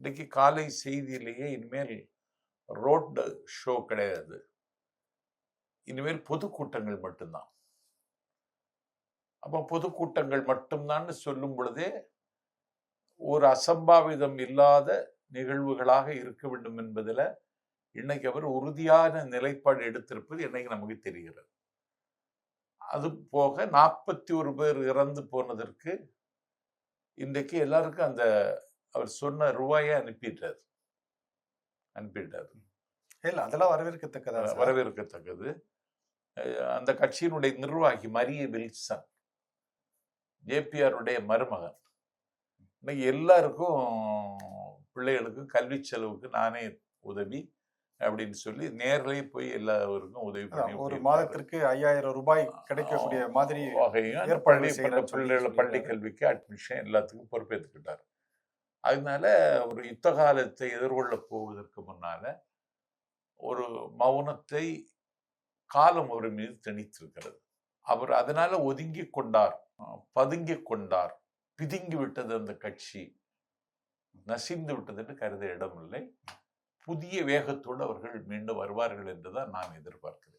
இன்னைக்கு காலை செய்தியிலேயே இனிமேல் ரோட் ஷோ கிடையாது. இனிமேல் பொதுக்கூட்டங்கள் மட்டும்தான். அப்போ பொதுக்கூட்டங்கள் மட்டும்தான் சொல்லும் பொழுதே ஒரு அசம்பாவிதம் இல்லாத நிகழ்வுகளாக இருக்க வேண்டும் என்பதில் இன்னைக்கு அவர் உறுதியான நிலைப்பாடு எடுத்திருப்பது இன்னைக்கு நமக்கு தெரிகிறது. அது போக நாற்பத்தி ஒரு பேர் இறந்து போனதற்கு இன்றைக்கு எல்லாருக்கும் அந்த அவர் சொன்ன ரூபாயை அனுப்பிட்டார் அனுப்பிட்டார் இல்ல அதெல்லாம் வரவேற்கத்தக்கதா? வரவேற்கத்தக்கது அந்த கட்சியினுடைய நிர்வாகி மரிய வில்சன் ஜேபிஆருடைய மருமகன் இன்னைக்கு எல்லாருக்கும் பிள்ளைகளுக்கும் கல்வி செலவுக்கு நானே உதவி அப்படின்னு சொல்லி நேர்லயே போய் எல்லாருக்கும் உதவி பண்ணி ஒரு. மாதத்திற்கு ஐயாயிரம் ரூபாய் கிடைக்கக்கூடிய மாதிரி வகையும் பிள்ளைகள பள்ளி. கல்விக்கு அட்மிஷன் எல்லாத்துக்கும் பொறுப்பேற்றுக்கிட்டார் அதனால ஒரு யுத்த காலத்தை எதிர்கொள்ள போவதற்கு முன்னால ஒரு மௌனத்தை காலம் அவர் மீது திணித்திருக்கிறது அவர் அதனால ஒதுங்கி கொண்டார் பதுங்கி கொண்டார் பிதுங்கி விட்டது அந்த கட்சி நசிந்து விட்டது என்று கருத இடமில்லை. புதிய வேகத்தோடு அவர்கள் மீண்டும் வருவார்கள் என்றுதான் நான் எதிர்பார்க்கிறேன்.